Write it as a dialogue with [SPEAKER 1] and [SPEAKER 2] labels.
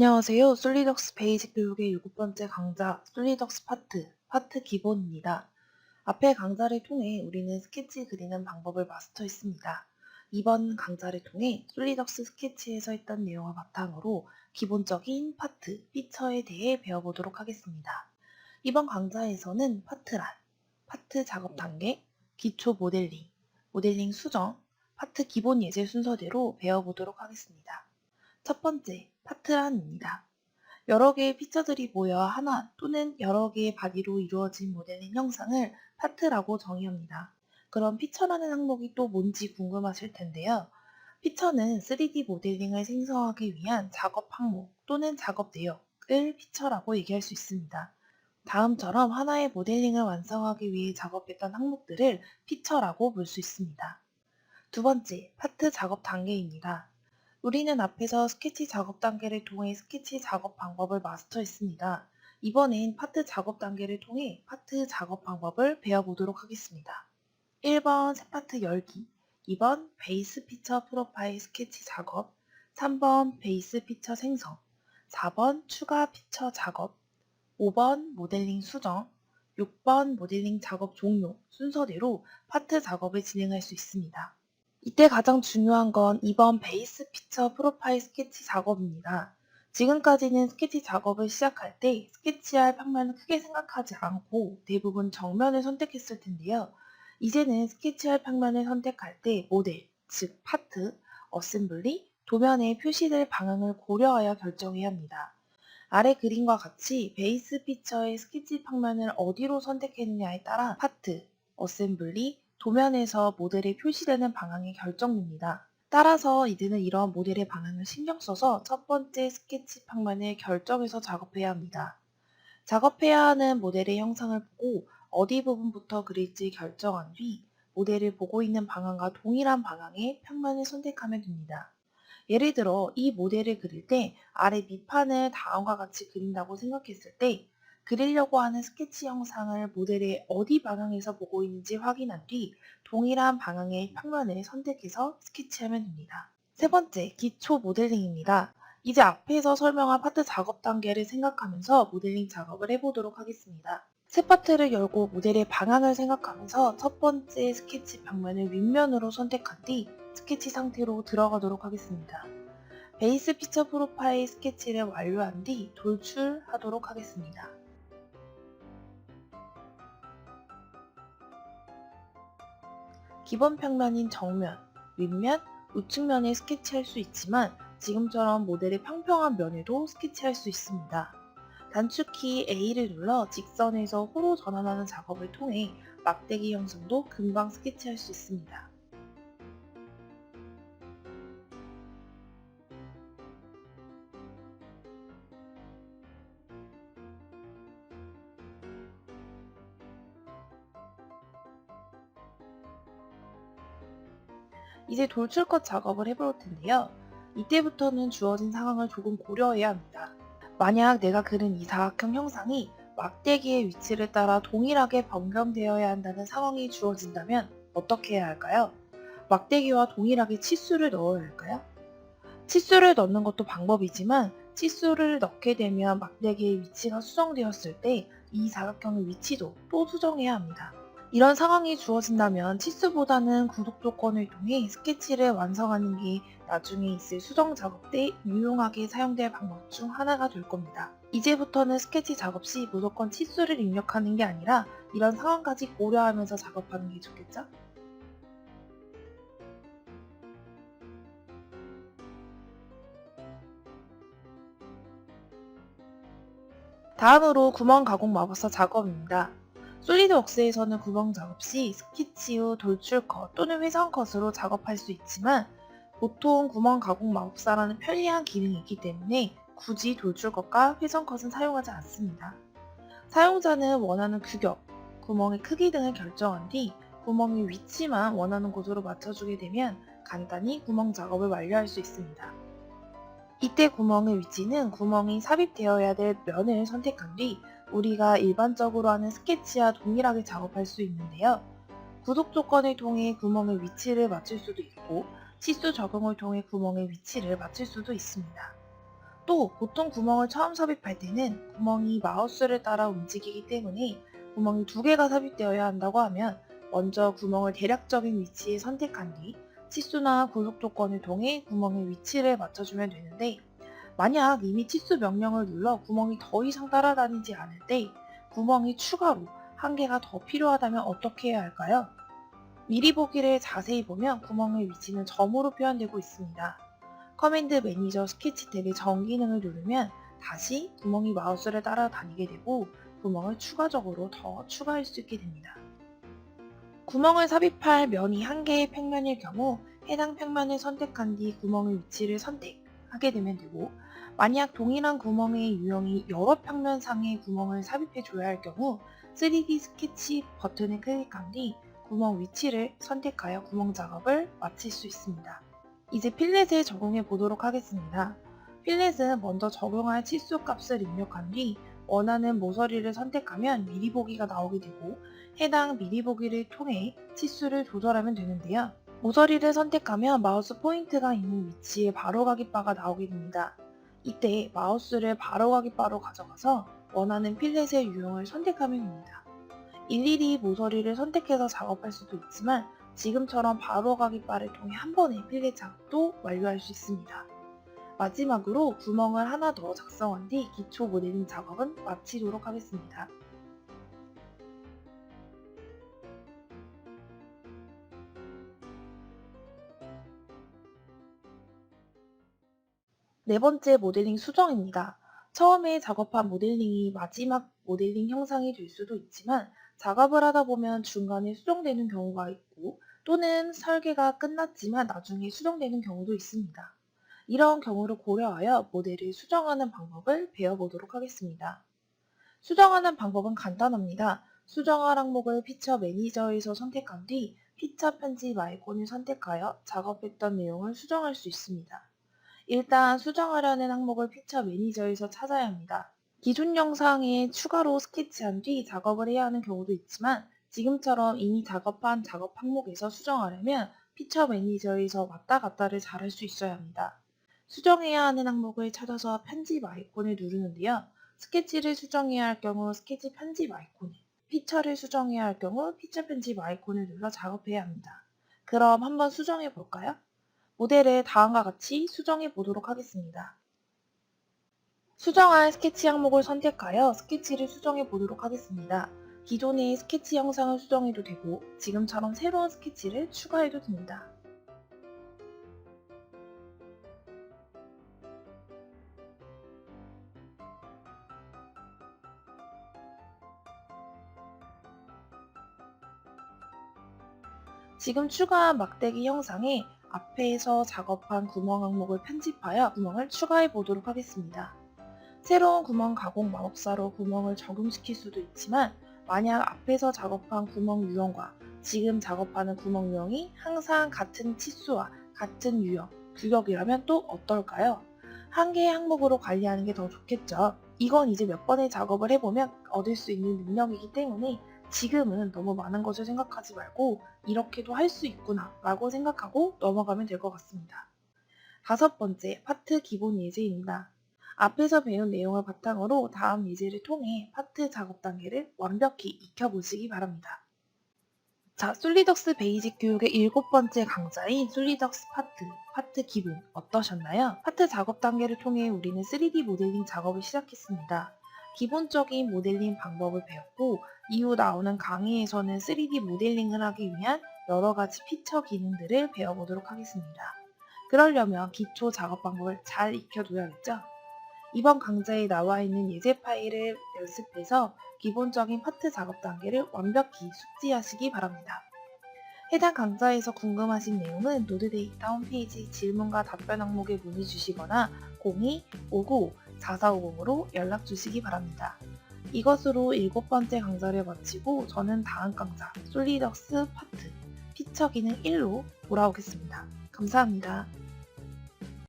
[SPEAKER 1] 안녕하세요. 솔리덕스 베이직 교육의 일곱 번째 강좌 솔리덕스 파트, 파트 기본입니다. 앞의 강좌를 통해 우리는 스케치 그리는 방법을 마스터했습니다. 이번 강좌를 통해 솔리덕스 스케치에서 했던 내용을 바탕으로 기본적인 파트, 피처에 대해 배워보도록 하겠습니다. 이번 강좌에서는 파트란, 파트 작업 단계, 기초 모델링, 모델링 수정, 파트 기본 예제 순서대로 배워보도록 하겠습니다. 첫 번째, 파트란입니다. 여러 개의 피처들이 모여 하나 또는 여러 개의 바디로 이루어진 모델링 형상을 파트라고 정의합니다. 그럼 피처라는 항목이 또 뭔지 궁금하실 텐데요. 피처는 3D 모델링을 생성하기 위한 작업 항목 또는 작업 내역을 피처라고 얘기할 수 있습니다. 다음처럼 하나의 모델링을 완성하기 위해 작업했던 항목들을 피처라고 볼 수 있습니다. 두 번째, 파트 작업 단계입니다. 우리는 앞에서 스케치 작업 단계를 통해 스케치 작업 방법을 마스터했습니다. 이번엔 파트 작업 단계를 통해 파트 작업 방법을 배워보도록 하겠습니다. 1번 새 파트 열기, 2번 베이스 피처 프로파일 스케치 작업, 3번 베이스 피처 생성, 4번 추가 피처 작업, 5번 모델링 수정, 6번 모델링 작업 종료 순서대로 파트 작업을 진행할 수 있습니다. 이때 가장 중요한 건 2번 베이스 피처 프로파일 스케치 작업입니다. 지금까지는 스케치 작업을 시작할 때 스케치할 평면을 크게 생각하지 않고 대부분 정면을 선택했을 텐데요. 이제는 스케치할 평면을 선택할 때 모델, 즉 파트, 어셈블리, 도면에 표시될 방향을 고려하여 결정해야 합니다. 아래 그림과 같이 베이스 피처의 스케치 평면을 어디로 선택했느냐에 따라 파트, 어셈블리, 도면에서 모델이 표시되는 방향이 결정됩니다. 따라서 이제는 이런 모델의 방향을 신경 써서 첫 번째 스케치 평면을 결정해서 작업해야 합니다. 작업해야 하는 모델의 형상을 보고 어디 부분부터 그릴지 결정한 뒤 모델을 보고 있는 방향과 동일한 방향의 평면을 선택하면 됩니다. 예를 들어 이 모델을 그릴 때 아래 밑판을 다음과 같이 그린다고 생각했을 때 그리려고 하는 스케치 영상을 모델의 어디 방향에서 보고 있는지 확인한 뒤 동일한 방향의 평면을 선택해서 스케치하면 됩니다. 세 번째, 기초 모델링입니다. 이제 앞에서 설명한 파트 작업 단계를 생각하면서 모델링 작업을 해보도록 하겠습니다. 새 파트를 열고 모델의 방향을 생각하면서 첫 번째 스케치 평면을 윗면으로 선택한 뒤 스케치 상태로 들어가도록 하겠습니다. 베이스 피처 프로파일 스케치를 완료한 뒤 돌출하도록 하겠습니다. 기본 평면인 정면, 윗면, 우측면에 스케치할 수 있지만 지금처럼 모델의 평평한 면에도 스케치할 수 있습니다. 단축키 A를 눌러 직선에서 호로 전환하는 작업을 통해 막대기 형성도 금방 스케치할 수 있습니다. 이제 돌출컷 작업을 해볼 텐데요. 이때부터는 주어진 상황을 조금 고려해야 합니다. 만약 내가 그린 이 사각형 형상이 막대기의 위치를 따라 동일하게 변경되어야 한다는 상황이 주어진다면 어떻게 해야 할까요? 막대기와 동일하게 치수를 넣어야 할까요? 치수를 넣는 것도 방법이지만 치수를 넣게 되면 막대기의 위치가 수정되었을 때 이 사각형의 위치도 또 수정해야 합니다. 이런 상황이 주어진다면 치수보다는 구독 조건을 통해 스케치를 완성하는 게 나중에 있을 수정 작업 때 유용하게 사용될 방법 중 하나가 될 겁니다. 이제부터는 스케치 작업 시 무조건 치수를 입력하는 게 아니라 이런 상황까지 고려하면서 작업하는 게 좋겠죠? 다음으로 구멍 가공 마법사 작업입니다. 솔리드웍스에서는 구멍 작업 시 스케치 후 돌출컷 또는 회전컷으로 작업할 수 있지만 보통 구멍 가공 마법사라는 편리한 기능이 있기 때문에 굳이 돌출컷과 회전컷은 사용하지 않습니다. 사용자는 원하는 규격, 구멍의 크기 등을 결정한 뒤 구멍의 위치만 원하는 곳으로 맞춰주게 되면 간단히 구멍 작업을 완료할 수 있습니다. 이때 구멍의 위치는 구멍이 삽입되어야 될 면을 선택한 뒤 우리가 일반적으로 하는 스케치와 동일하게 작업할 수 있는데요. 구독 조건을 통해 구멍의 위치를 맞출 수도 있고 치수 적응을 통해 구멍의 위치를 맞출 수도 있습니다. 또 보통 구멍을 처음 삽입할 때는 구멍이 마우스를 따라 움직이기 때문에 구멍이 두 개가 삽입되어야 한다고 하면 먼저 구멍을 대략적인 위치에 선택한 뒤 치수나 구속 조건을 통해 구멍의 위치를 맞춰주면 되는데 만약 이미 치수 명령을 눌러 구멍이 더 이상 따라다니지 않을 때 구멍이 추가로 한 개가 더 필요하다면 어떻게 해야 할까요? 미리 보기를 자세히 보면 구멍의 위치는 점으로 표현되고 있습니다. 커맨드 매니저 스케치 탭의 정 기능을 누르면 다시 구멍이 마우스를 따라다니게 되고 구멍을 추가적으로 더 추가할 수 있게 됩니다. 구멍을 삽입할 면이 한 개의 평면일 경우 해당 평면을 선택한 뒤 구멍의 위치를 선택하게 되면 되고 만약 동일한 구멍의 유형이 여러 평면상의 구멍을 삽입해 줘야 할 경우 3D 스케치 버튼을 클릭한 뒤 구멍 위치를 선택하여 구멍 작업을 마칠 수 있습니다. 이제 필렛에 적용해 보도록 하겠습니다. 필렛은 먼저 적용할 치수 값을 입력한 뒤 원하는 모서리를 선택하면 미리 보기가 나오게 되고 해당 미리 보기를 통해 치수를 조절하면 되는데요. 모서리를 선택하면 마우스 포인트가 있는 위치에 바로 가기 바가 나오게 됩니다. 이때 마우스를 바로가기 바로 가져가서 원하는 필렛의 유형을 선택하면 됩니다. 일일이 모서리를 선택해서 작업할 수도 있지만 지금처럼 바로가기 바를 통해 한 번에 필렛 작업도 완료할 수 있습니다. 마지막으로 구멍을 하나 더 작성한 뒤 기초 모델링 작업은 마치도록 하겠습니다. 네 번째 모델링 수정입니다. 처음에 작업한 모델링이 마지막 모델링 형상이 될 수도 있지만 작업을 하다 보면 중간에 수정되는 경우가 있고 또는 설계가 끝났지만 나중에 수정되는 경우도 있습니다. 이런 경우를 고려하여 모델을 수정하는 방법을 배워보도록 하겠습니다. 수정하는 방법은 간단합니다. 수정할 항목을 피처 매니저에서 선택한 뒤 피처 편집 아이콘을 선택하여 작업했던 내용을 수정할 수 있습니다. 일단 수정하려는 항목을 피처 매니저에서 찾아야 합니다. 기존 영상에 추가로 스케치한 뒤 작업을 해야 하는 경우도 있지만 지금처럼 이미 작업한 작업 항목에서 수정하려면 피처 매니저에서 왔다 갔다를 잘 할 수 있어야 합니다. 수정해야 하는 항목을 찾아서 편집 아이콘을 누르는데요. 스케치를 수정해야 할 경우 스케치 편집 아이콘을, 피처를 수정해야 할 경우 피처 편집 아이콘을 눌러 작업해야 합니다. 그럼 한번 수정해 볼까요? 모델을 다음과 같이 수정해 보도록 하겠습니다. 수정할 스케치 항목을 선택하여 스케치를 수정해 보도록 하겠습니다. 기존의 스케치 영상을 수정해도 되고 지금처럼 새로운 스케치를 추가해도 됩니다. 지금 추가한 막대기 형상에 앞에서 작업한 구멍 항목을 편집하여 구멍을 추가해 보도록 하겠습니다. 새로운 구멍 가공 마법사로 구멍을 적용시킬 수도 있지만 만약 앞에서 작업한 구멍 유형과 지금 작업하는 구멍 유형이 항상 같은 치수와 같은 유형, 규격이라면 또 어떨까요? 한 개의 항목으로 관리하는 게 더 좋겠죠. 이건 이제 몇 번의 작업을 해보면 얻을 수 있는 능력이기 때문에 지금은 너무 많은 것을 생각하지 말고 이렇게도 할 수 있구나 라고 생각하고 넘어가면 될 것 같습니다. 다섯 번째, 파트 기본 예제입니다. 앞에서 배운 내용을 바탕으로 다음 예제를 통해 파트 작업 단계를 완벽히 익혀보시기 바랍니다. 자, 솔리덕스 베이직 교육의 일곱 번째 강좌인 솔리덕스 파트, 파트 기본 어떠셨나요? 파트 작업 단계를 통해 우리는 3D 모델링 작업을 시작했습니다. 기본적인 모델링 방법을 배웠고 이후 나오는 강의에서는 3D 모델링을 하기 위한 여러 가지 피처 기능들을 배워보도록 하겠습니다. 그러려면 기초 작업 방법을 잘 익혀둬야겠죠? 이번 강좌에 나와 있는 예제 파일을 연습해서 기본적인 파트 작업 단계를 완벽히 숙지하시기 바랍니다. 해당 강좌에서 궁금하신 내용은 노드데이터 홈페이지 질문과 답변 항목에 문의 주시거나 02-595-4450으로 연락 주시기 바랍니다. 이것으로 일곱 번째 강좌를 마치고 저는 다음 강좌 솔리덕스 파트 피처 기능 1로 돌아오겠습니다. 감사합니다.